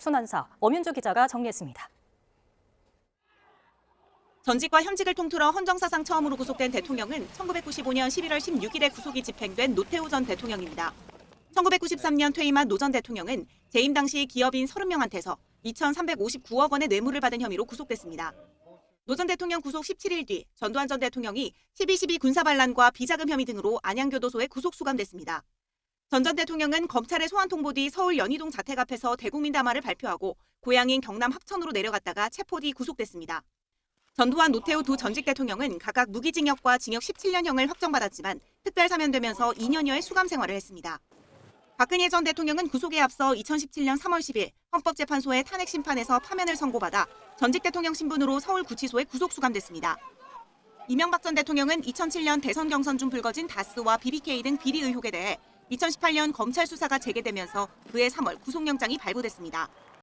순환사 엄윤주 기자가 정리했습니다. 전직과 현직을 통틀어 헌정사상 처음으로 구속된 대통령은 1995년 11월 16일에 구속이 집행된 노태우 전 대통령입니다. 1993년 퇴임한 노 전 대통령은 재임 당시 기업인 30명한테서 2,359억 원의 뇌물을 받은 혐의로 구속됐습니다. 노 전 대통령 구속 17일 뒤 전두환 전 대통령이 12.12 군사반란과 비자금 혐의 등으로 안양교도소에 구속 수감됐습니다. 전 전 대통령은 검찰의 소환 통보 뒤 서울 연희동 자택 앞에서 대국민 담화를 발표하고 고향인 경남 합천으로 내려갔다가 체포 뒤 구속됐습니다. 전두환 노태우 두 전직 대통령은 각각 무기징역과 징역 17년형을 확정받았지만 특별 사면되면서 2년여의 수감 생활을 했습니다. 박근혜 전 대통령은 구속에 앞서 2017년 3월 10일 헌법재판소의 탄핵 심판에서 파면을 선고받아 전직 대통령 신분으로 서울구치소에 구속 수감됐습니다. 이명박 전 대통령은 2007년 대선 경선 중 불거진 다스와 BBK 등 비리 의혹에 대해 2018년 검찰 수사가 재개되면서 그해 3월 구속영장이 발부됐습니다.